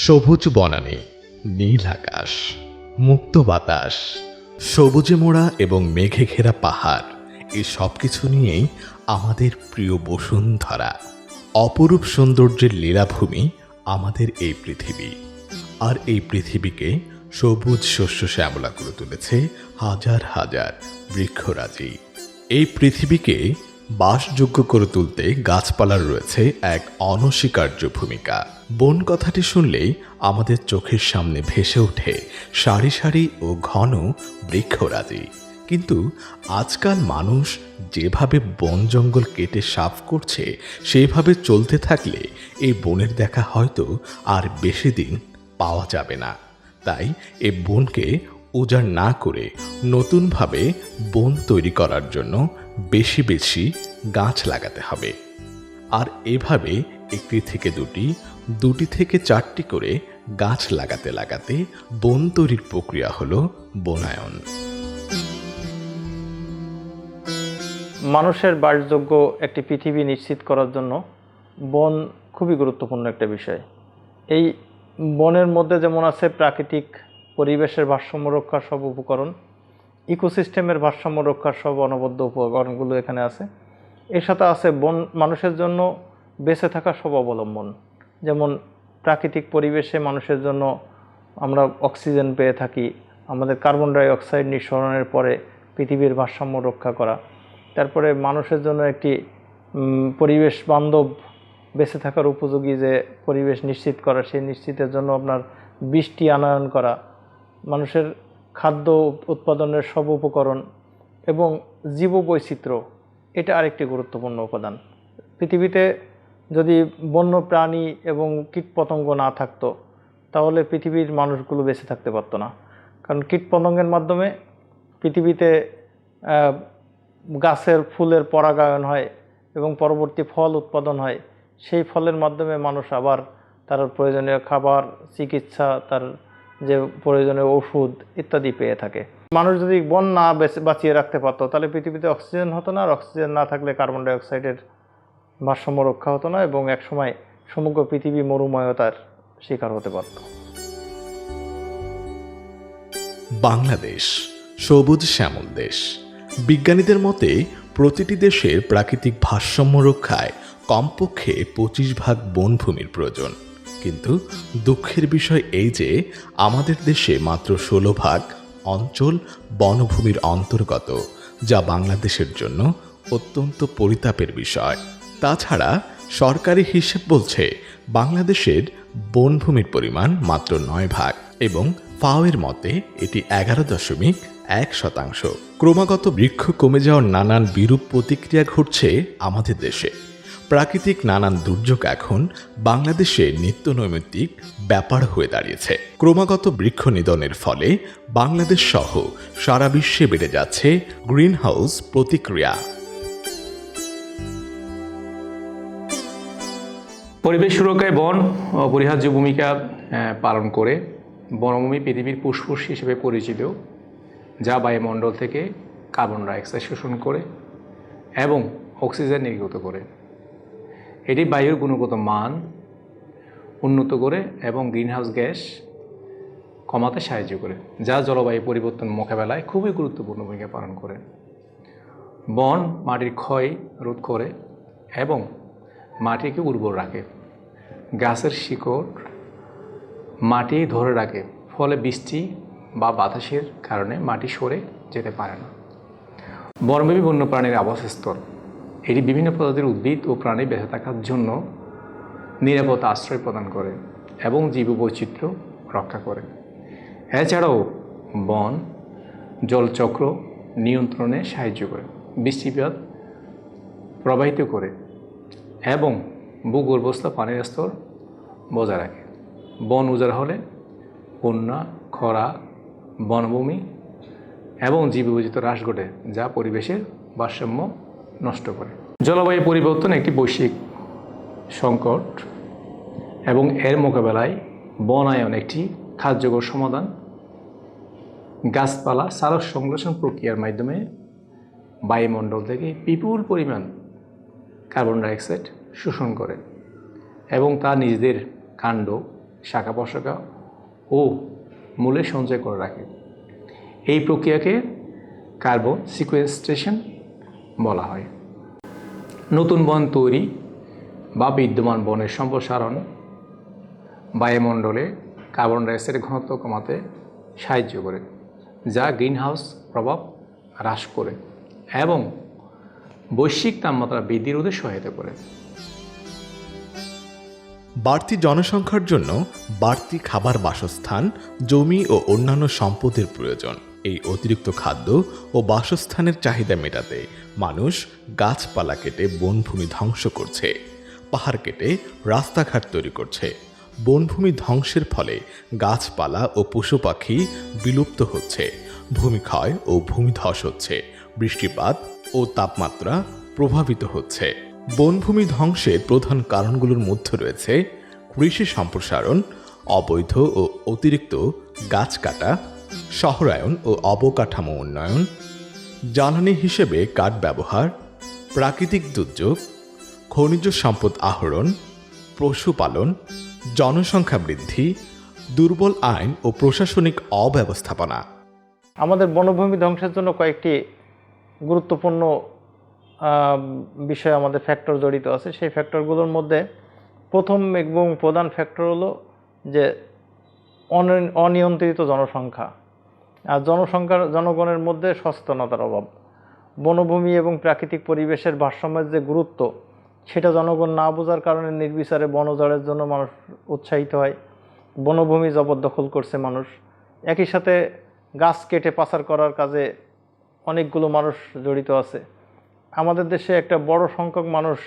সবুজ বনানী, নীল আকাশ, মুক্ত বাতাস, সবুজে মোড়া এবং মেঘে ঘেরা পাহাড় এই সব কিছু নিয়েই আমাদের প্রিয় বসুন্ধরা। অপরূপ সৌন্দর্যের লীলাভূমি আমাদের এই পৃথিবী। আর এই পৃথিবীকে সবুজ শস্য শ্যামলা করে তুলেছে হাজার হাজার বৃক্ষরাজি। এই পৃথিবীকে বাসযোগ্য করে তুলতে গাছপালার রয়েছে এক অনস্বীকার্য ভূমিকা। বন কথাটি শুনলেই আমাদের চোখের সামনে ভেসে ওঠে সারি সারি ও ঘন বৃক্ষরাজি। কিন্তু আজকাল মানুষ যেভাবে বন জঙ্গল কেটে সাফ করছে সেইভাবে চলতে থাকলে এই বনের দেখা হয়তো আর বেশি দিন পাওয়া যাবে না। তাই এ বনকে উজাড় না করে নতুনভাবে বন তৈরি করার জন্য বেশি বেশি গাছ লাগাতে হবে। আর এভাবে একটি থেকে দুটি দুটি থেকে চারটি করে গাছ লাগাতে লাগাতে বন তৈরির প্রক্রিয়া হলো বনায়ন। মানুষের বাসযোগ্য একটি পৃথিবী নিশ্চিত করার জন্য বন খুবই গুরুত্বপূর্ণ একটা বিষয়। এই বনের মধ্যে যেমন আছে প্রাকৃতিক পরিবেশের ভারসাম্য রক্ষার সব উপকরণ ইকোসিস্টেমের ভারসাম্য রক্ষার সব অনবদ্য উপকরণগুলো এখানে আছে। এর সাথে আছে বন, মানুষের জন্য বেঁচে থাকা সব অবলম্বন। যেমন প্রাকৃতিক পরিবেশে মানুষের জন্য আমরা অক্সিজেন পেয়ে থাকি, আমাদের কার্বন ডাই অক্সাইড নিঃসরণের পরে পৃথিবীর ভারসাম্য রক্ষা করা। তারপরে মানুষের জন্য একটি পরিবেশ বান্ধব বেঁচে থাকার উপযোগী যে পরিবেশ নিশ্চিত করা, সেই নিশ্চিতের জন্য আপনার বৃষ্টি আনয়ন করা। মানুষের খাদ্য উৎপাদনের সব উপকরণ এবং জীববৈচিত্র্য, এটা আরেকটি গুরুত্বপূর্ণ উপাদান। পৃথিবীতে যদি বন্য প্রাণী এবং কীটপতঙ্গ না থাকতো, তাহলে পৃথিবীর মানুষগুলো বেঁচে থাকতে পারতো না। কারণ কীটপতঙ্গের মাধ্যমে পৃথিবীতে গাছের ফুলের পরাগায়ন হয় এবং পরবর্তী ফল উৎপাদন হয়। সেই ফলের মাধ্যমে মানুষ আবার তার প্রয়োজনীয় খাবার, চিকিৎসা, তার যে প্রয়োজনীয় ওষুধ ইত্যাদি পেয়ে থাকে। মানুষ যদি বন না বেঁচে- বাঁচিয়ে রাখতে পারতো, তাহলে পৃথিবীতে অক্সিজেন হতো না, আর অক্সিজেন না থাকলে কার্বন ডাইঅক্সাইডের ভারসাম্য রক্ষা হতো না এবং একসময় সমগ্র পৃথিবী মরুময়তার শিকার হতে পারত। বাংলাদেশ, সবুজ শ্যামল দেশ। বিজ্ঞানীদের মতে, প্রতিটি দেশের প্রাকৃতিক ভারসাম্য রক্ষায় কমপক্ষে পঁচিশ ভাগ বনভূমির প্রয়োজন। কিন্তু দুঃখের বিষয় এই যে, আমাদের দেশে মাত্র ষোলো ভাগ অঞ্চল বনভূমির অন্তর্গত, যা বাংলাদেশের জন্য অত্যন্ত পরিতাপের বিষয়। তাছাড়া সরকারি হিসেব বলছে, বাংলাদেশের বনভূমির পরিমাণ মাত্র নয় ভাগ এবং ফাওয়ের মতে এটি এগারো দশমিক এক শতাংশ। ক্রমাগত বৃক্ষ কমে যাওয়ার নানান বিরূপ প্রতিক্রিয়া ঘটছে আমাদের দেশে। প্রাকৃতিক নানান দুর্যোগ এখন বাংলাদেশে নিত্য নৈমিত্তিক ব্যাপার হয়ে দাঁড়িয়েছে। ক্রমাগত বৃক্ষ নিধনের ফলে বাংলাদেশ সহ সারা বিশ্বে বেড়ে যাচ্ছে গ্রিনহাউস প্রতিক্রিয়া। পরিবেশ সুরক্ষায় বন অপরিহার্য ভূমিকা পালন করে বনভূমি পৃথিবীর ফুসফুস হিসেবে পরিচিত, যা বায়ুমণ্ডল থেকে কার্বন ডাইঅক্সাইড শোষণ করে এবং অক্সিজেন নির্গত করে। এটি বায়ুর গুণগত মান উন্নত করে এবং গ্রিনহাউস গ্যাস কমাতে সাহায্য করে, যা জলবায়ু পরিবর্তন মোকাবেলায় খুবই গুরুত্বপূর্ণ ভূমিকা পালন করে। বন মাটির ক্ষয় রোধ করে এবং মাটিকে উর্বর রাখে। গাছের শিকড় মাটি ধরে রাখে, ফলে বৃষ্টি বা বাতাসের কারণে মাটি সরে যেতে পারে না। বনভূমি বন্যপ্রাণীর আবাসস্থল এটি বিভিন্ন প্রজাতির উদ্ভিদ ও প্রাণী বেঁচে থাকার জন্য নিরাপদ আশ্রয় প্রদান করে এবং জীববৈচিত্র্য রক্ষা করে। এছাড়াও বন, জলচক্র নিয়ন্ত্রণে সাহায্য করে, বৃষ্টিপাত প্রবাহিত করে এবং ভূগর্ভস্থ পানির স্তর বজায় রাখে। বন উজাড় হলে বন্যা, খরা, বনভূমি এবং জীববৈচিত্র্য হ্রাস ঘটে, যা পরিবেশের ভারসাম্য নষ্ট করে। জলবায়ু পরিবর্তন একটি বৈশ্বিক সংকট এবং এর মোকাবেলায় বনায়ন একটি কার্যকর সমাধান। গাছপালা সারস সংশ্লেষণ প্রক্রিয়ার মাধ্যমে বায়ুমণ্ডল থেকে বিপুল পরিমাণ কার্বন ডাইঅক্সাইড শোষণ করে এবং তা নিজেদের কাণ্ড, শাখা প্রশাখা ও মূলে সঞ্চয় করে রাখে। এই প্রক্রিয়াকে কার্বন সিকুয়েস্ট্রেশন বলা হয়। নতুন বন তৈরি বা বিদ্যমান বনের সম্প্রসারণ বায়ুমণ্ডলে কার্বন ডাইঅক্সাইডের ঘনত্ব কমাতে সাহায্য করে, যা গ্রিনহাউস প্রভাব হ্রাস করে এবং বৈশ্বিক তাপমাত্রা বৃদ্ধি রোধে সহায়তা করে। বাড়তি জনসংখ্যার জন্য বাড়তি খাবার বাসস্থান, জমি ও অন্যান্য সম্পদের প্রয়োজন। এই অতিরিক্ত খাদ্য ও বাসস্থানের চাহিদা মেটাতে মানুষ গাছপালা কেটে বনভূমি ধ্বংস করছে, পাহাড় কেটে রাস্তাঘাট তৈরি করছে। বনভূমি ধ্বংসের ফলে গাছপালা ও পশু পাখি বিলুপ্ত হচ্ছে ভূমিক্ষয় ও ভূমিধস হচ্ছে, বৃষ্টিপাত ও তাপমাত্রা প্রভাবিত হচ্ছে। বনভূমি ধ্বংসের প্রধান কারণগুলোর মধ্যে রয়েছে কৃষি সম্প্রসারণ, অবৈধ ও অতিরিক্ত গাছ কাটা শহরায়ন ও অবকাঠামো উন্নয়ন, জ্বালানি হিসেবে কাঠ ব্যবহার, প্রাকৃতিক দুর্যোগ, খনিজ সম্পদ আহরণ, পশুপালন, জনসংখ্যা বৃদ্ধি, দুর্বল আইন ও প্রশাসনিক অব্যবস্থাপনা। আমাদের বনভূমি ধ্বংসের জন্য কয়েকটি গুরুত্বপূর্ণ বিষয় আমাদের ফ্যাক্টর জড়িত আছে। সেই ফ্যাক্টরগুলোর মধ্যে প্রথম এবং প্রধান ফ্যাক্টর হলো যে অনিয়ন্ত্রিত জনসংখ্যা। আর জনসংখ্যার, জনগণের মধ্যে সচেতনতার অভাব। বনভূমি এবং প্রাকৃতিক পরিবেশের ভারসাম্যের যে গুরুত্ব, সেটা জনগণ না বোঝার কারণে নির্বিচারে বনজড়ের জন্য মানুষ উৎসাহিত হয়। বনভূমি জবরদখল করছে মানুষ। একই সাথে গাছ কেটে পাচার করার কাজে অনেকগুলো মানুষ জড়িত আছে। আমাদের দেশে একটা বড় সংখ্যক মানুষ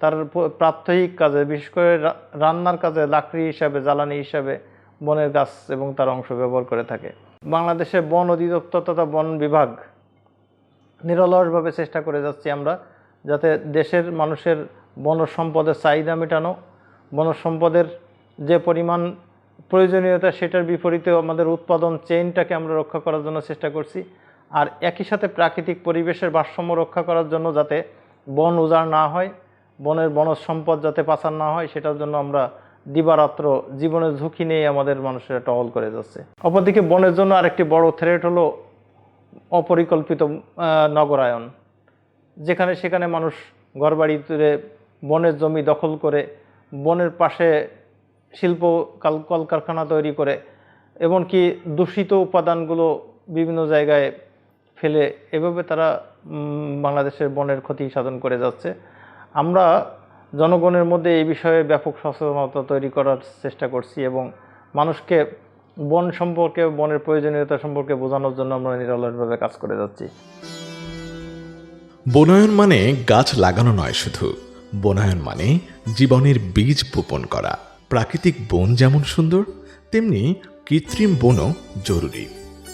তার প্রাত্যহিক কাজে, বিশেষ করে রান্নার কাজে লাকড়ি হিসাবে, জ্বালানি হিসাবে বনের গাছ এবং তার অংশ ব্যবহার করে থাকে। বাংলাদেশে বন অধিদপ্তর তথা বন বিভাগ নিরলসভাবে চেষ্টা করে যাচ্ছি আমরা যাতে দেশের মানুষের বনজ সম্পদের চাহিদা মেটানো বনজ সম্পদের যে পরিমাণ প্রয়োজনীয়তা সেটার বিপরীতে আমাদের উৎপাদন চেইনটাকে আমরা রক্ষা করার জন্য চেষ্টা করছি। আর একই সাথে প্রাকৃতিক পরিবেশের ভারসাম্য রক্ষা করার জন্য যাতে বন উজাড় না হয়, বনের বনজ সম্পদ যাতে পাচার না হয়, সেটার জন্য আমরা দিবারাত্র জীবনের ঝুঁকি নিয়ে আমাদের মানুষেরা টহল করে যাচ্ছে। অপরদিকে বনের জন্য আরেকটি বড় থ্রেট হলো অপরিকল্পিত নগরায়ন। যেখানে সেখানে মানুষ ঘরবাড়ি তুলে বনের জমি দখল করে, বনের পাশে শিল্প কাল, কলকারখানা তৈরি করে, এমনকি দূষিত উপাদানগুলো বিভিন্ন জায়গায় ফেলে, এভাবে তারা বাংলাদেশের বনের ক্ষতি সাধন করে যাচ্ছে। আমরা জনগণের মধ্যে এই বিষয়ে ব্যাপক সচেতনতা তৈরি করার চেষ্টা করছি এবং মানুষকে বন সম্পর্কে, বনের প্রয়োজনীয়তা সম্পর্কে বোঝানোর জন্য আমরা নিরলসভাবে কাজ করে যাচ্ছি। বনায়ন মানে গাছ লাগানো নয় শুধু। বনায়ন মানে জীবনের বীজ বপন করা। প্রাকৃতিক বন যেমন সুন্দর, তেমনি কৃত্রিম বনও জরুরি।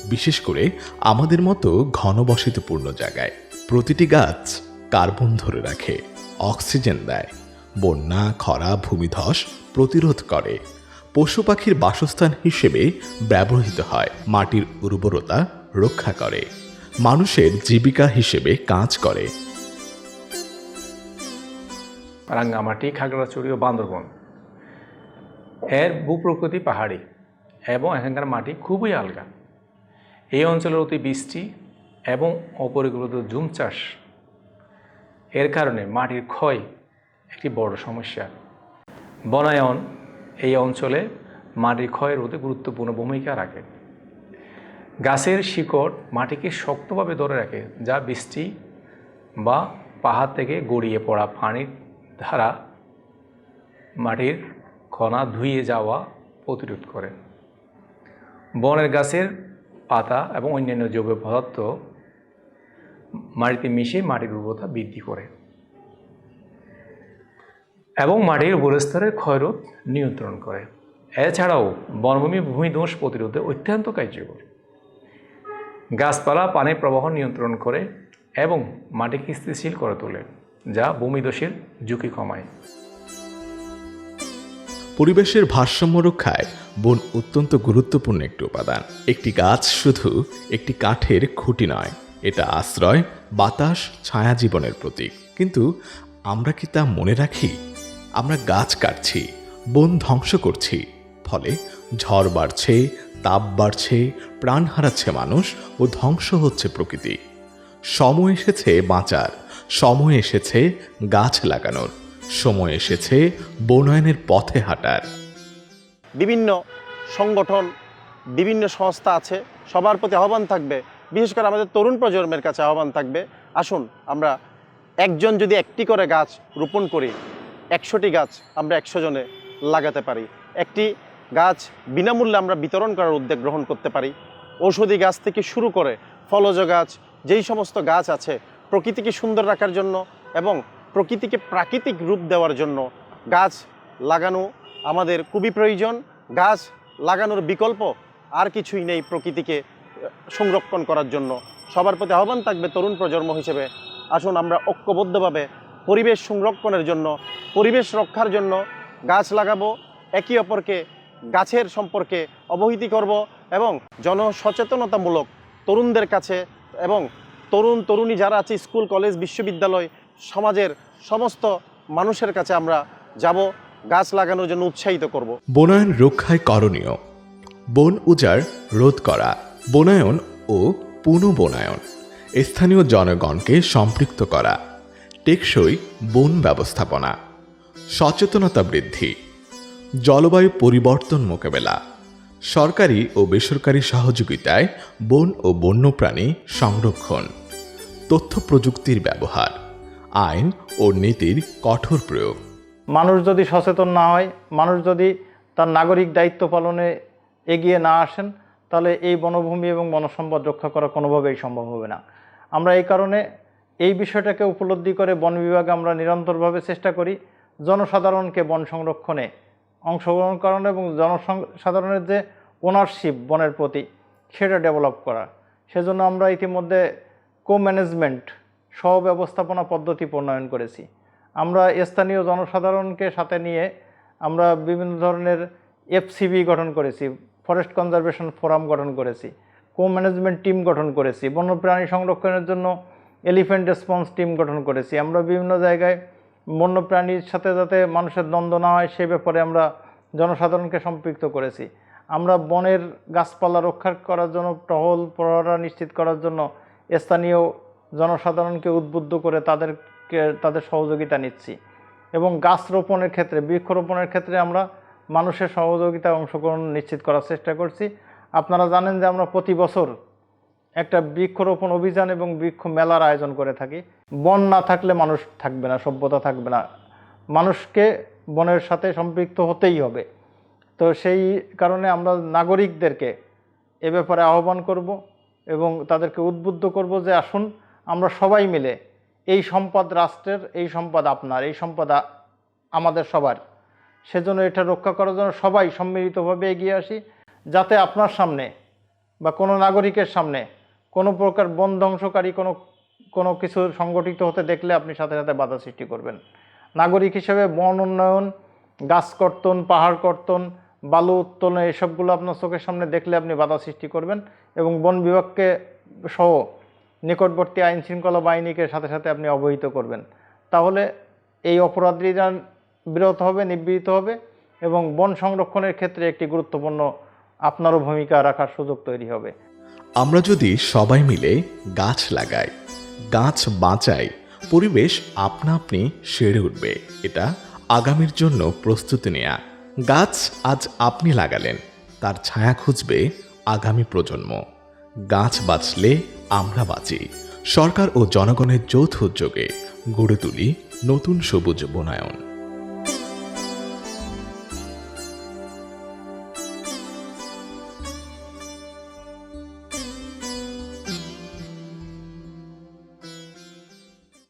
বিশেষ করে আমাদের মতো ঘনবসতিপূর্ণ জায়গায়। প্রতিটি গাছ কার্বন ধরে রাখে, অক্সিজেন দেয় বন্যা, খরা, ভূমিধস প্রতিরোধ করে। পশু পাখির বাসস্থান হিসেবে ব্যবহৃত হয়, মাটির উর্বরতা রক্ষা করে, মানুষের জীবিকা হিসেবে কাজ করে। রাঙ্গামাটি খাগড়াছড়ি ও বান্দরবন। এর ভূপ্রকৃতি পাহাড়ি এবং এখানকার মাটি খুবই আলগা। এই অঞ্চলের অতি বৃষ্টি এবং অপরিকল্পিত জুম চাষ এর কারণে মাটির ক্ষয় একটি বড় সমস্যা। বনায়ন এই অঞ্চলে মাটির ক্ষয় রোধে গুরুত্বপূর্ণ ভূমিকা রাখে। গাছের শিকড় মাটিকে শক্তভাবে ধরে রাখে, যা বৃষ্টি বা পাহাড় থেকে গড়িয়ে পড়া পানির ধারা মাটির কণা ধুয়ে যাওয়া প্রতিরোধ করে। বনের গাছের পাতা এবং অন্যান্য জৈব পদার্থ মাটিতে মিশে মাটির উর্বরতা বৃদ্ধি করে। এবং মাটির স্তরের ক্ষয়রোধ নিয়ন্ত্রণ করে। এছাড়াও বনভূমি ভূমিধ্বস প্রতিরোধে অত্যন্ত কার্যকর। গাছপালা পানির প্রবাহ নিয়ন্ত্রণ করে এবং মাটিকে স্থিতিশীল করে তোলে, যা ভূমিদোষের ঝুঁকি কমায়। পরিবেশের ভারসাম্য রক্ষায় বন অত্যন্ত গুরুত্বপূর্ণ একটি উপাদান। একটি গাছ শুধু একটি কাঠের খুঁটি নয়, এটা আশ্রয়, বাতাস, ছায়া জীবনের প্রতীক। কিন্তু আমরা কি তা মনে রাখি? আমরা গাছ কাটছি, বন ধ্বংস করছি। ফলে ঝড় বাড়ছে, তাপ বাড়ছে, প্রাণ হারাচ্ছে মানুষ ও ধ্বংস হচ্ছে প্রকৃতি। সময় এসেছে বাঁচার, সময় এসেছে গাছ লাগানোর, সময় এসেছে বনায়নের পথে হাঁটার। বিভিন্ন সংগঠন, বিভিন্ন সংস্থা আছে, সবার প্রতি আহ্বান থাকবে। বিশেষ করে আমাদের তরুণ প্রজন্মের কাছে আহ্বান থাকবে, আসুন আমরা একজন যদি একটি করে গাছ রোপণ করি একশোটি গাছ আমরা একশো জনে লাগাতে পারি। একটি গাছ বিনামূল্যে আমরা বিতরণ করার উদ্যোগ গ্রহণ করতে পারি। ঔষধি গাছ থেকে শুরু করে ফলজ গাছ, যেই সমস্ত গাছ আছে, প্রকৃতিকে সুন্দর রাখার জন্য এবং প্রকৃতিকে প্রাকৃতিক রূপ দেওয়ার জন্য গাছ লাগানো আমাদের খুবই প্রয়োজন। গাছ লাগানোর বিকল্প আর কিছুই নেই প্রকৃতিকে সংরক্ষণ করার জন্য। সবার প্রতি আহ্বান থাকবে তরুণ প্রজন্ম হিসেবে। আসুন আমরা ঐক্যবদ্ধভাবে পরিবেশ সংরক্ষণের জন্য, পরিবেশ রক্ষার জন্য গাছ লাগাবো, একে অপরকে গাছের সম্পর্কে অবহিতি করব এবং জনসচেতনতামূলক তরুণদের কাছে এবং তরুণ তরুণী যারা আছে, স্কুল, কলেজ, বিশ্ববিদ্যালয়, সমাজের সমস্ত মানুষের কাছে আমরা যাব, গাছ লাগানোর জন্য উৎসাহিত করব। বনায়ন রক্ষায় করণীয়। বন উজাড়, রোধ করা, বনায়ন ও পুনঃবনায়ন। স্থানীয় জনগণকে সম্পৃক্ত করা। টেকসই বন ব্যবস্থাপনা, সচেতনতা বৃদ্ধি, জলবায়ু পরিবর্তন মোকাবেলা, সরকারি ও বেসরকারি সহযোগিতায় বন ও বন্যপ্রাণী সংরক্ষণ, তথ্য প্রযুক্তির ব্যবহার, আইন ও নীতির কঠোর প্রয়োগ। মানুষ যদি সচেতন না হয়, মানুষ যদি তার নাগরিক দায়িত্ব পালনে এগিয়ে না আসেন, তাহলে এই বনভূমি এবং বনসম্পদ রক্ষা করা কোনোভাবেই সম্ভব হবে না। আমরা এই কারণে এই বিষয়টাকে উপলব্ধি করে বন বিভাগ আমরা নিরন্তরভাবে চেষ্টা করি জনসাধারণকে বন সংরক্ষণে অংশগ্রহণ করানো এবং জনসাধারণের যে ওনারশিপ বনের প্রতি সেটা ডেভেলপ করা। সেজন্য আমরা ইতিমধ্যে কো ম্যানেজমেন্ট সহ ব্যবস্থাপনা পদ্ধতি প্রণয়ন করেছি। আমরা স্থানীয় জনসাধারণকে সাথে নিয়ে আমরা বিভিন্ন ধরনের এফসিবি গঠন করেছি ফরেস্ট কনজারভেশন ফোরাম গঠন করেছি কো ম্যানেজমেন্ট টিম গঠন করেছি, বন্যপ্রাণী সংরক্ষণের জন্য এলিফ্যান্ট রেসপন্স টিম গঠন করেছি। আমরা বিভিন্ন জায়গায় বন্যপ্রাণীর সাথে যাতে মানুষের দ্বন্দ্ব না হয়, সে ব্যাপারে আমরা জনসাধারণকে সম্পৃক্ত করেছি। আমরা বনের গাছপালা রক্ষা করার জন্য, টহল প্রহরা নিশ্চিত করার জন্য স্থানীয় জনসাধারণকে উদ্বুদ্ধ করে তাদেরকে, তাদের সহযোগিতা নিচ্ছি। এবং গাছ রোপণের ক্ষেত্রে, বৃক্ষরোপণের ক্ষেত্রে আমরা মানুষের সহযোগিতা অংশগ্রহণ নিশ্চিত করার চেষ্টা করছি। আপনারা জানেন যে আমরা প্রতি বছর একটা বৃক্ষরোপণ অভিযান এবং বৃক্ষ মেলার আয়োজন করে থাকি। বন না থাকলে মানুষ থাকবে না, সভ্যতা থাকবে না। মানুষকে বনের সাথে সম্পৃক্ত হতেই হবে। তো সেই কারণে আমরা নাগরিকদেরকে এ ব্যাপারে আহ্বান করব এবং তাদেরকে উদ্বুদ্ধ করব যে আসুন আমরা সবাই মিলে এই সম্পদ রাষ্ট্রের, এই সম্পদ আপনার, এই সম্পদ আমাদের সবার, সেজন্য এটা রক্ষা করার জন্য সবাই সম্মিলিতভাবে এগিয়ে আসি, যাতে আপনার সামনে বা কোনো নাগরিকের সামনে কোনো প্রকার বন ধ্বংসকারী কোনো কোনো কিছু সংগঠিত হতে দেখলে আপনি সাথে সাথে বাধা সৃষ্টি করবেন। নাগরিক হিসেবে বন উন্নয়ন, গাছ কর্তন, পাহাড় কর্তন, বালু উত্তোলন, এসবগুলো আপনার চোখের সামনে দেখলে আপনি বাধা সৃষ্টি করবেন এবং বন বিভাগকে সহ নিকটবর্তী আইন শৃঙ্খলা বাহিনীকে সাথে সাথে আপনি অবহিত করবেন। তাহলে এই অপরাধীরা বিরত হবে নিবৃত্ত হবে এবং বন সংরক্ষণের ক্ষেত্রে একটি গুরুত্বপূর্ণ আপনারও ভূমিকা রাখার সুযোগ তৈরি হবে। আমরা যদি সবাই মিলে গাছ লাগাই, গাছ বাঁচাই, পরিবেশ আপনা আপনি সেরে উঠবে। এটা আগামীর জন্য প্রস্তুতি নেয়া। গাছ আজ আপনি লাগালেন, তার ছায়া খুঁজবে আগামী প্রজন্ম। গাছ বাঁচলে আমরা বাঁচি। সরকার ও জনগণের যৌথ উদ্যোগে গড়ে তুলি নতুন সবুজ বনায়ন।